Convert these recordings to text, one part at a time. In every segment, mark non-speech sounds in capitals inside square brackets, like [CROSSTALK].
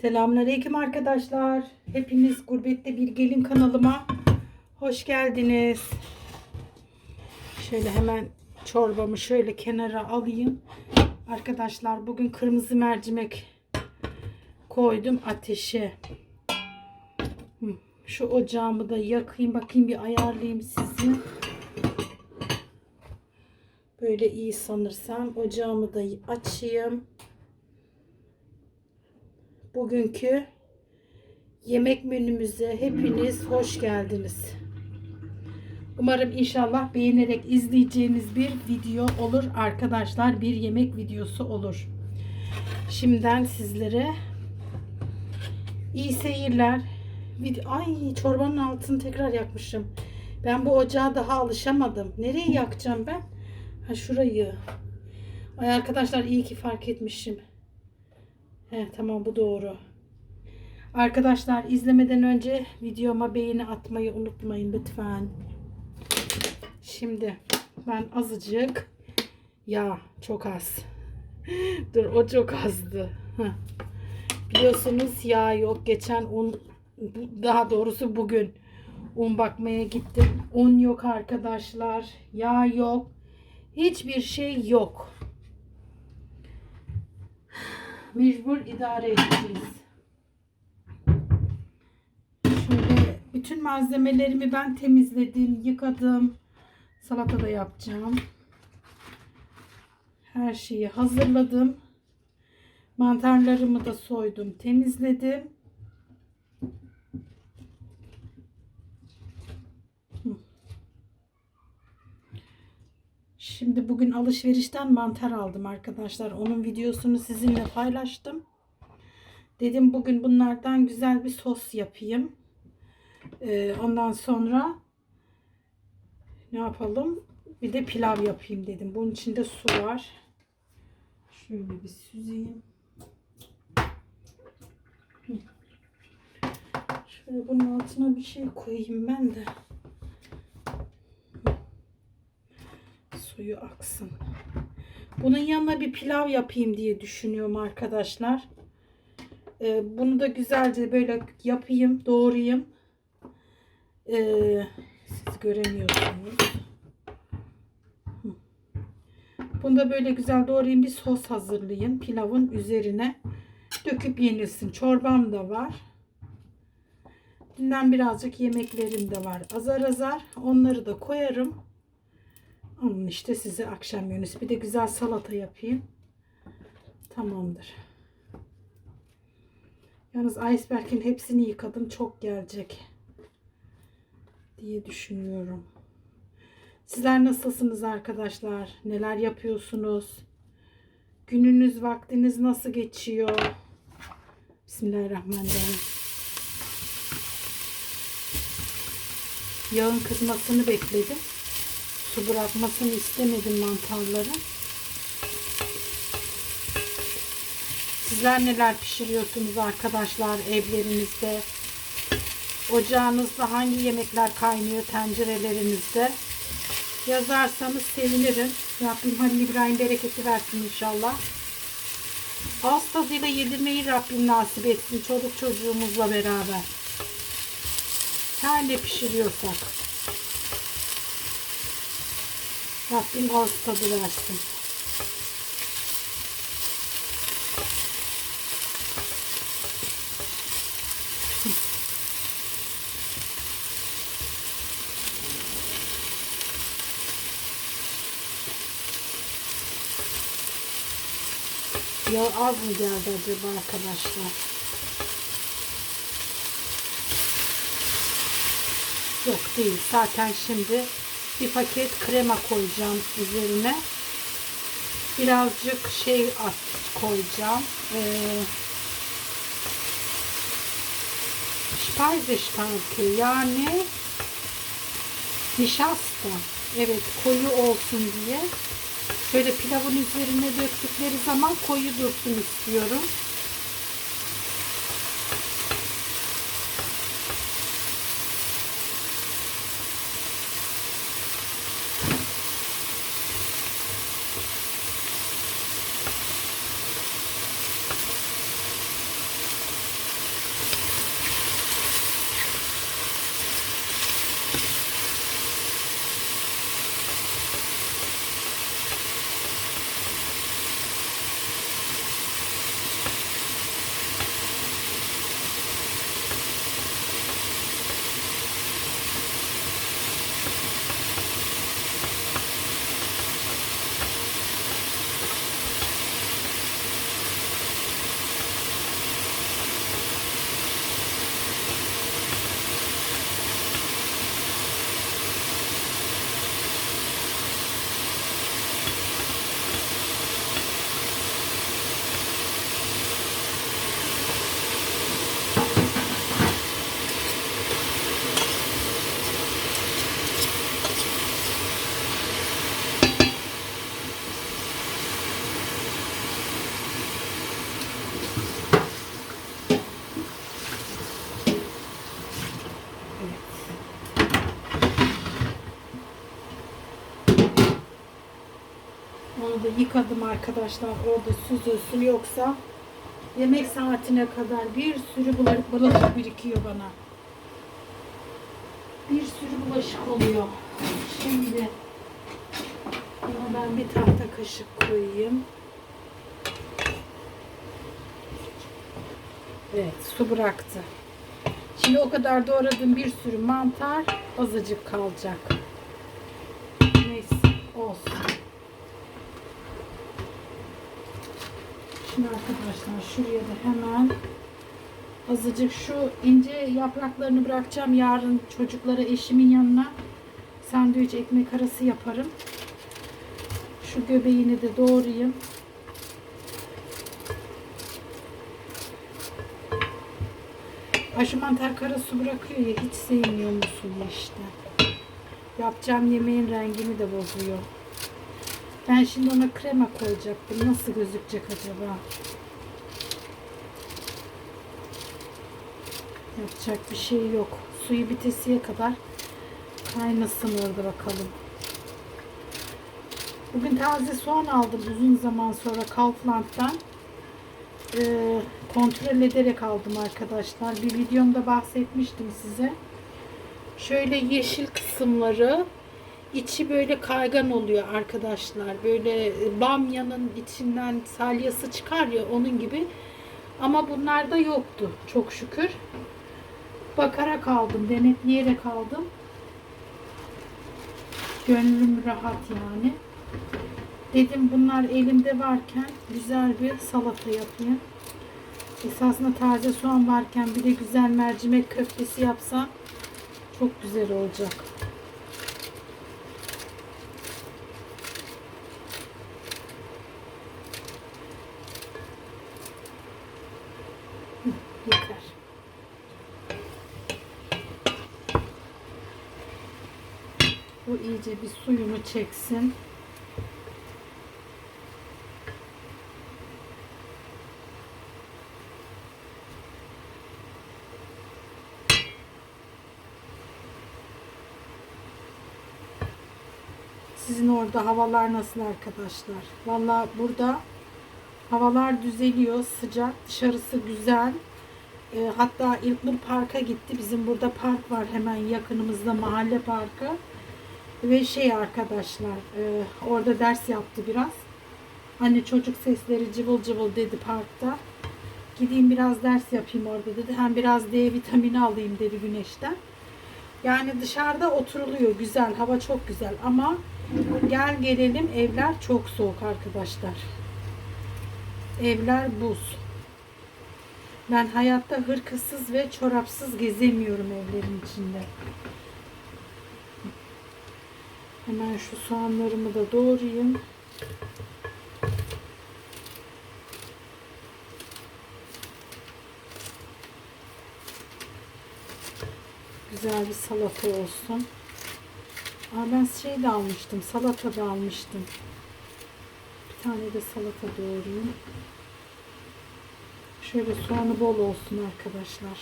Selamünaleyküm arkadaşlar. Hepiniz Gurbette Bir Gelin kanalıma hoş geldiniz. Şöyle hemen çorbamı şöyle kenara alayım. Arkadaşlar bugün kırmızı mercimek koydum ateşe. Şu ocağımı da yakayım bakayım bir ayarlayayım sizi. Böyle iyi sanırsam ocağımı da açayım. Bugünkü yemek menümüze hepiniz hoş geldiniz. Umarım inşallah beğenerek izleyeceğiniz bir video olur arkadaşlar. Bir yemek videosu olur. Şimdiden sizlere iyi seyirler. Ay çorbanın altını tekrar yakmışım. Ben bu ocağa daha alışamadım. Nereye yakacağım ben? Ha şurayı. Ay arkadaşlar iyi ki fark etmişim. He, tamam bu doğru. Arkadaşlar izlemeden önce videoma beğeni atmayı unutmayın lütfen. Şimdi ben azıcık ya çok az. [LAUGHS] Dur o çok azdı. Biliyorsunuz yağ yok. Geçen un daha doğrusu bugün un bakmaya gittim. Un yok arkadaşlar. Yağ yok. Hiçbir şey yok. Mecbur idare edeceğiz. Şöyle bütün malzemelerimi ben temizledim, yıkadım. Salata da yapacağım. Her şeyi hazırladım. Mantarlarımı da soydum, temizledim. Hı. Şimdi bugün alışverişten mantar aldım arkadaşlar. Onun videosunu sizinle paylaştım. Dedim bugün bunlardan güzel bir sos yapayım. Ee, ondan sonra ne yapalım? Bir de pilav yapayım dedim. Bunun içinde su var. Şöyle bir süzeyim. Şöyle bunun altına bir şey koyayım ben de. Suyu aksın. Bunun yanına bir pilav yapayım diye düşünüyorum arkadaşlar. Ee, bunu da güzelce böyle yapayım, doğrayayım. Ee, siz göremiyorsunuz. Bunu da böyle güzel doğrayayım, bir sos hazırlayayım. Pilavın üzerine döküp yenilsin. Çorbam da var. Dünden birazcık yemeklerim de var. Azar azar onları da koyarım. Onun işte size akşam menüsü. Bir de güzel salata yapayım. Tamamdır. Yalnız iceberg'in hepsini yıkadım. Çok gelecek. Diye düşünüyorum. Sizler nasılsınız arkadaşlar? Neler yapıyorsunuz? Gününüz, vaktiniz nasıl geçiyor? Bismillahirrahmanirrahim. Yağın kızmasını bekledim su bırakmasını istemedim mantarları. Sizler neler pişiriyorsunuz arkadaşlar evlerinizde? Ocağınızda hangi yemekler kaynıyor tencerelerinizde? Yazarsanız sevinirim. Rabbim Halil İbrahim bereketi versin inşallah. Ağız tadıyla yedirmeyi Rabbim nasip etsin çoluk çocuğumuzla beraber. Her ne pişiriyorsak. Rabbim ağız tadı versin. Ya az mı geldi acaba arkadaşlar? Yok değil. Zaten şimdi bir paket krema koyacağım üzerine. Birazcık şey at koyacağım. Ee, yani nişasta. Evet koyu olsun diye. Şöyle pilavın üzerine döktükleri zaman koyu dursun istiyorum. Yıkadım arkadaşlar. Orada süzülsün yoksa yemek saatine kadar bir sürü bulaşık, bulaşık birikiyor bana. Bir sürü bulaşık oluyor. Şimdi buna ben bir tahta kaşık koyayım. Evet su bıraktı. Şimdi o kadar doğradığım bir sürü mantar azıcık kalacak. Neyse olsun. Şimdi arkadaşlar şuraya da hemen azıcık şu ince yapraklarını bırakacağım. Yarın çocuklara eşimin yanına sandviç ekmek arası yaparım. Şu göbeğini de doğrayayım. Aşı mantar kara su bırakıyor ya hiç sevmiyor musun işte. Yapacağım yemeğin rengini de bozuyor. Ben şimdi ona krema koyacaktım. Nasıl gözükecek acaba? Yapacak bir şey yok. Suyu bitesiye kadar kaynasın orada bakalım. Bugün taze soğan aldım uzun zaman sonra Kaufland'dan. Ee, kontrol ederek aldım arkadaşlar. Bir videomda bahsetmiştim size. Şöyle yeşil kısımları içi böyle kaygan oluyor arkadaşlar. Böyle e, bamyanın içinden salyası çıkar ya onun gibi. Ama bunlarda yoktu çok şükür. Bakarak aldım, denetleyerek aldım. Gönlüm rahat yani. Dedim bunlar elimde varken güzel bir salata yapayım. Esasında taze soğan varken bir de güzel mercimek köftesi yapsam çok güzel olacak. Hı, Yeter. Bu iyice bir suyunu çeksin. Sizin orada havalar nasıl arkadaşlar? Valla burada havalar düzeliyor. Sıcak. Dışarısı güzel. E, hatta İlknur Park'a gitti. Bizim burada park var hemen yakınımızda mahalle parkı. Ve şey arkadaşlar e, orada ders yaptı biraz. Hani çocuk sesleri cıvıl cıvıl dedi parkta. Gideyim biraz ders yapayım orada dedi. Hem biraz D vitamini alayım dedi güneşten. Yani dışarıda oturuluyor güzel. Hava çok güzel ama gel gelelim evler çok soğuk arkadaşlar. Evler buz. Ben hayatta hırkasız ve çorapsız gezemiyorum evlerin içinde. Hemen şu soğanlarımı da doğrayayım. Güzel bir salata olsun. Aa, ben şey de almıştım. Salata da almıştım. Bir tane de salata doğrayayım. Şöyle soğanı bol olsun arkadaşlar.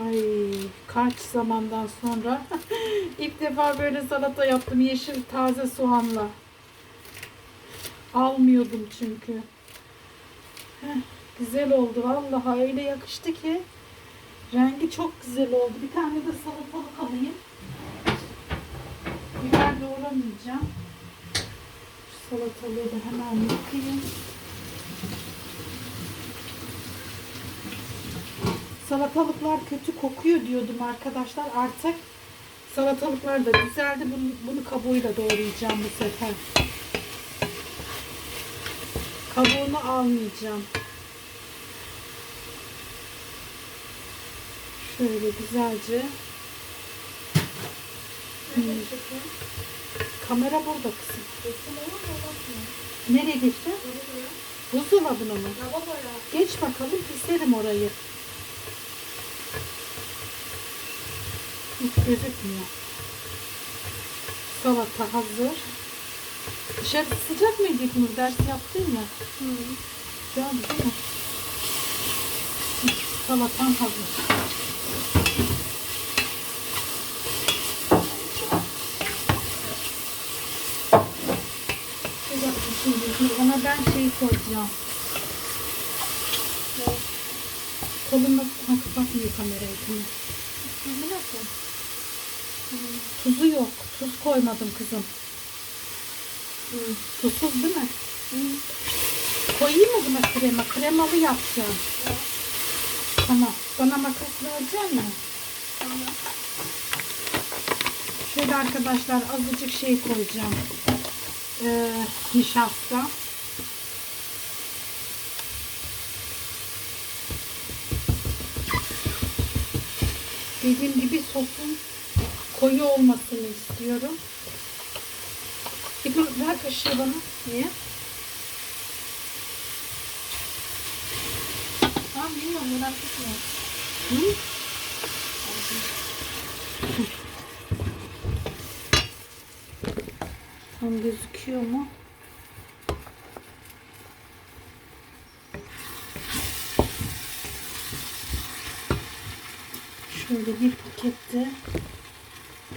Ay kaç zamandan sonra [LAUGHS] ilk defa böyle salata yaptım yeşil taze soğanla. Almıyordum çünkü. Heh, güzel oldu vallahi öyle yakıştı ki. Rengi çok güzel oldu. Bir tane de salatalık alayım. Biber doğramayacağım. Şu salatalığı da hemen yıkayayım. Salatalıklar kötü kokuyor diyordum arkadaşlar. Artık salatalıklar da güzeldi. Bunu, bunu kabuğuyla doğrayacağım bu sefer. Kabuğunu almayacağım. Şöyle güzelce. Hmm. Kamera burada kızım. Nereye geçti? Buzdolabına mı? Geç bakalım keserim orayı. Hiç gözükmüyor. Salata hazır. Dışarı sıcak mıydı İlknur? Ders yaptın ya. Güzel değil mi? Hı, Salatan hazır. ben şey koyacağım. Kolunda ha, kapatmıyor kamerayı. Tamam. Bu nasıl? Tuzu yok. Tuz koymadım kızım. Tuzsuz değil mi? Koyayım mı buna krema? Kremalı yapacağım. Tamam. Bana makas verecek mi? Tamam. Şöyle arkadaşlar azıcık şey koyacağım. Ee, nişasta. Dediğim gibi sosun koyu olmasını istiyorum. Bir dur ver kaşığı bana. Niye? Tamam bilmiyorum merak etme. Hı? Tam gözüküyor mu? Şöyle bir pakette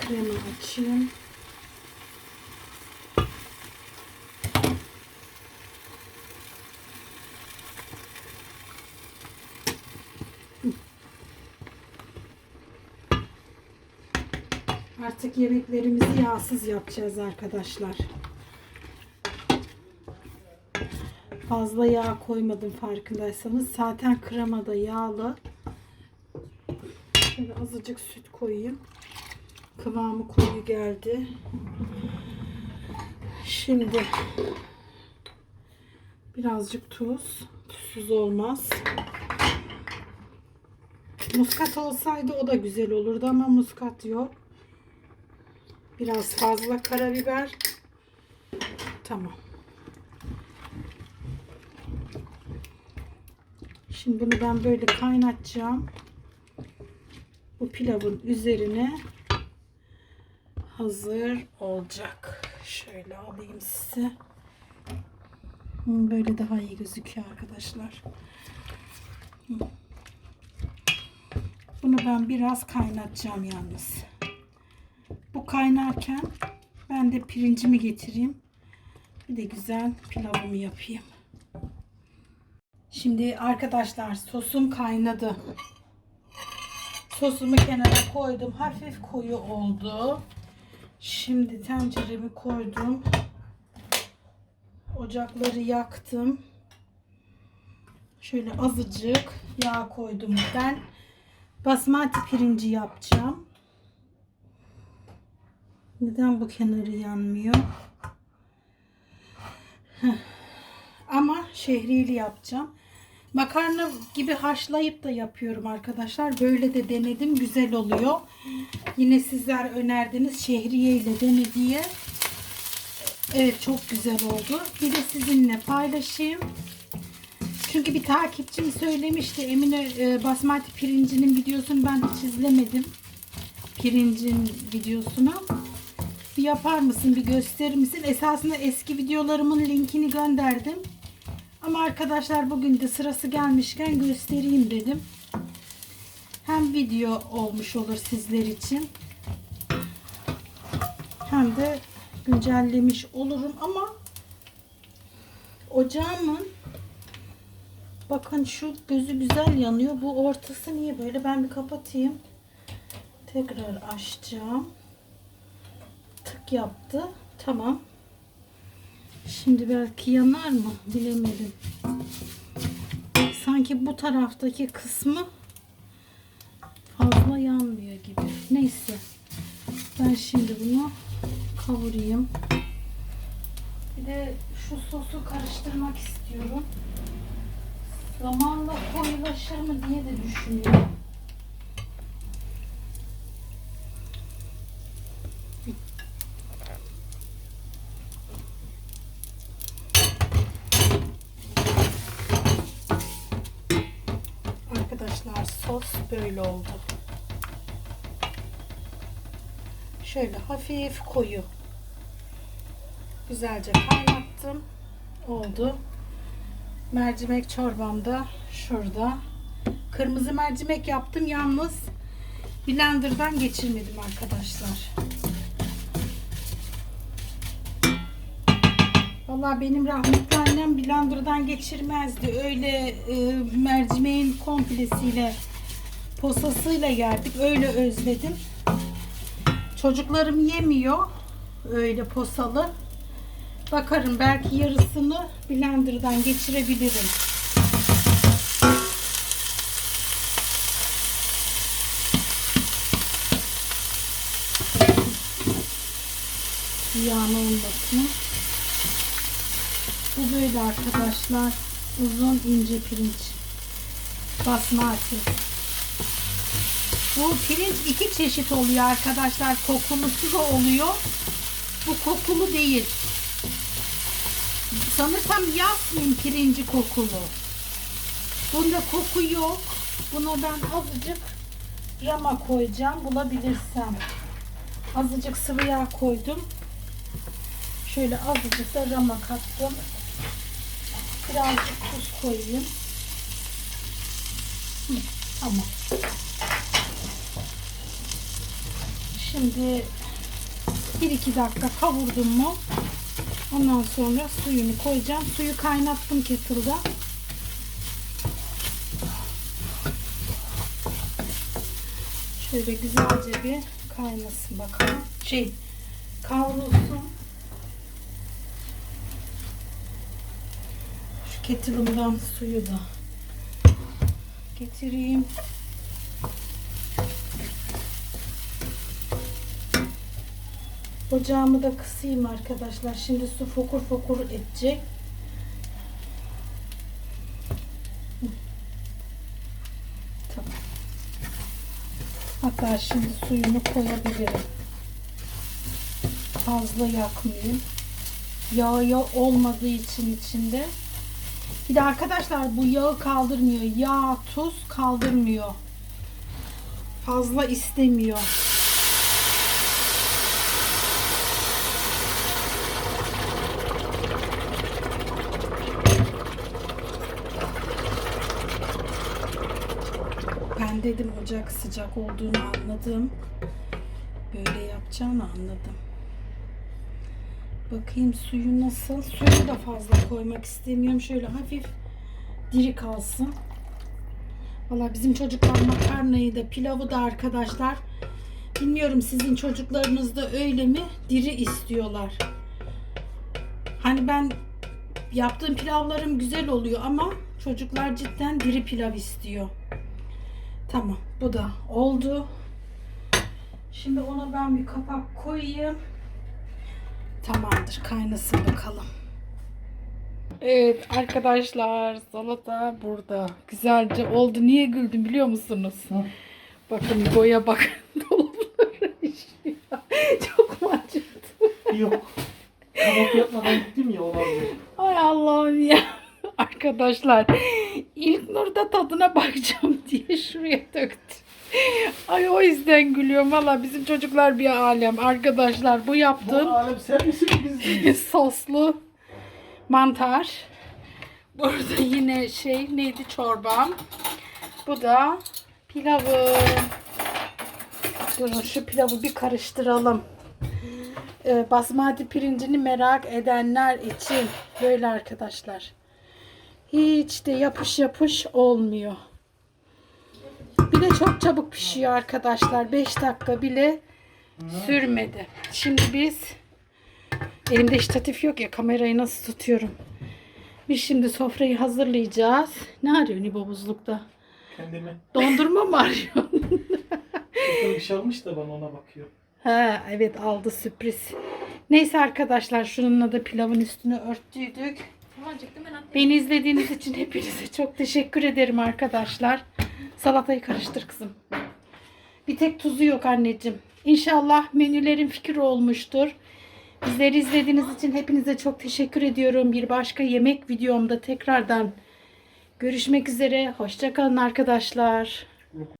krema açayım. Artık yemeklerimizi yağsız yapacağız arkadaşlar. Fazla yağ koymadım farkındaysanız. Zaten krema da yağlı. Şöyle azıcık süt koyayım. Kıvamı koyu geldi. Şimdi birazcık tuz. Tuzsuz olmaz. Muskat olsaydı o da güzel olurdu ama muskat yok. Biraz fazla karabiber. Tamam. Şimdi bunu ben böyle kaynatacağım. Bu pilavın üzerine hazır olacak. Şöyle alayım size. Hı, Böyle daha iyi gözüküyor arkadaşlar. Hı. Bunu ben biraz kaynatacağım yalnız. Bu kaynarken ben de pirincimi getireyim. Bir de güzel pilavımı yapayım. Şimdi arkadaşlar sosum kaynadı. Sosumu kenara koydum. Hafif koyu oldu. Şimdi tenceremi koydum. Ocakları yaktım. Şöyle azıcık yağ koydum. Ben basmati pirinci yapacağım. Neden bu kenarı yanmıyor? Ama şehriyeli yapacağım. Makarna gibi haşlayıp da yapıyorum arkadaşlar. Böyle de denedim. Güzel oluyor. Yine sizler önerdiniz. Şehriye ile dene. Evet çok güzel oldu. Bir de sizinle paylaşayım. Çünkü bir takipçim söylemişti. Emine e, basmati pirincinin videosunu ben hiç izlemedim. Pirincin videosunu. Bir yapar mısın? Bir gösterir misin? Esasında eski videolarımın linkini gönderdim. Ama arkadaşlar bugün de sırası gelmişken göstereyim dedim. Hem video olmuş olur sizler için. Hem de güncellemiş olurum ama ocağımın bakın şu gözü güzel yanıyor. Bu ortası niye böyle? Ben bir kapatayım. Tekrar açacağım. Tık yaptı. Tamam. Şimdi belki yanar mı? Bilemedim. Sanki bu taraftaki kısmı fazla yanmıyor gibi. Neyse. Ben şimdi bunu kavurayım. Bir de şu sosu karıştırmak istiyorum. Zamanla koyulaşır mı diye de düşünüyorum. Sos böyle oldu. Şöyle hafif koyu. Güzelce kaynattım. Oldu. Mercimek çorbam da şurada. Kırmızı mercimek yaptım yalnız blenderdan geçirmedim arkadaşlar. Vallahi benim rahmetli annem blenderdan geçirmezdi. Öyle e, mercimeğin komplesiyle posasıyla yerdik. Öyle özledim. Çocuklarım yemiyor öyle posalı. Bakarım belki yarısını blenderdan geçirebilirim. Yağını olmasın. Bu böyle arkadaşlar. Uzun ince pirinç. Basmati. Bu pirinç iki çeşit oluyor arkadaşlar. Kokulusu da oluyor. Bu kokulu değil. Sanırsam yasmin pirinci kokulu. Bunda koku yok. Buna ben azıcık rama koyacağım bulabilirsem. Azıcık sıvı yağ koydum. Şöyle azıcık da rama kattım. Birazcık tuz koyayım. Hı, tamam. Şimdi 1-2 dakika kavurdum mu ondan sonra suyunu koyacağım. Suyu kaynattım kettle'da. Şöyle güzelce bir kaynasın bakalım. Şey kavrulsun. Şu kettle'ımdan suyu da getireyim. Ocağımı da kısayım arkadaşlar. Şimdi su fokur fokur edecek. Tamam. Hatta şimdi suyunu koyabilirim. Fazla yakmayayım. Yağı ya olmadığı için içinde. Bir de arkadaşlar bu yağı kaldırmıyor. Yağ, tuz kaldırmıyor. Fazla istemiyor. Dedim ocak sıcak olduğunu anladım. Böyle yapacağını anladım. Bakayım suyu nasıl? Suyu da fazla koymak istemiyorum. Şöyle hafif diri kalsın. Valla bizim çocuklar makarnayı da pilavı da arkadaşlar. Bilmiyorum sizin çocuklarınız da öyle mi? Diri istiyorlar. Hani ben yaptığım pilavlarım güzel oluyor ama çocuklar cidden diri pilav istiyor. Tamam bu da oldu. Şimdi ona ben bir kapak koyayım. Tamamdır kaynasın bakalım. Evet arkadaşlar salata burada. Güzelce oldu. Niye güldüm biliyor musunuz? Bakın boya bak. [LAUGHS] Dolapları. Çok mu acıktı? Yok. Kahvaltı yapmadan gittim ya. Ay Allah'ım ya. [LAUGHS] Arkadaşlar ilk nurda tadına bakacağım [LAUGHS] diye şuraya döktü. Ay o yüzden gülüyorum. Valla bizim çocuklar bir alem. Arkadaşlar bu Bu yaptığım alem sen misin biz miyiz? soslu mantar. Burada yine şey neydi çorbam. Bu da pilavım. Durun şu pilavı bir karıştıralım. Ee, basmati pirincini merak edenler için böyle arkadaşlar. Hiç de yapış yapış olmuyor. Bir de çok çabuk pişiyor arkadaşlar. 5 dakika bile sürmedi. Şimdi biz Elimde ştatif yok ya kamerayı nasıl tutuyorum. Biz şimdi sofrayı hazırlayacağız. Ne arıyor İbo buzlukta? Kendime. Dondurma mı arıyor? Bir şey almış da bana ona bakıyor. ha evet aldı sürpriz. Neyse arkadaşlar şununla da pilavın üstünü örttüydük. Acıktım ben atlayayım. Beni izlediğiniz için hepinize çok teşekkür ederim arkadaşlar. Salatayı karıştır kızım. Bir tek tuzu yok anneciğim. İnşallah menülerin fikir olmuştur. Bizleri izlediğiniz için hepinize çok teşekkür ediyorum. Bir başka yemek videomda tekrardan görüşmek üzere. Hoşçakalın arkadaşlar.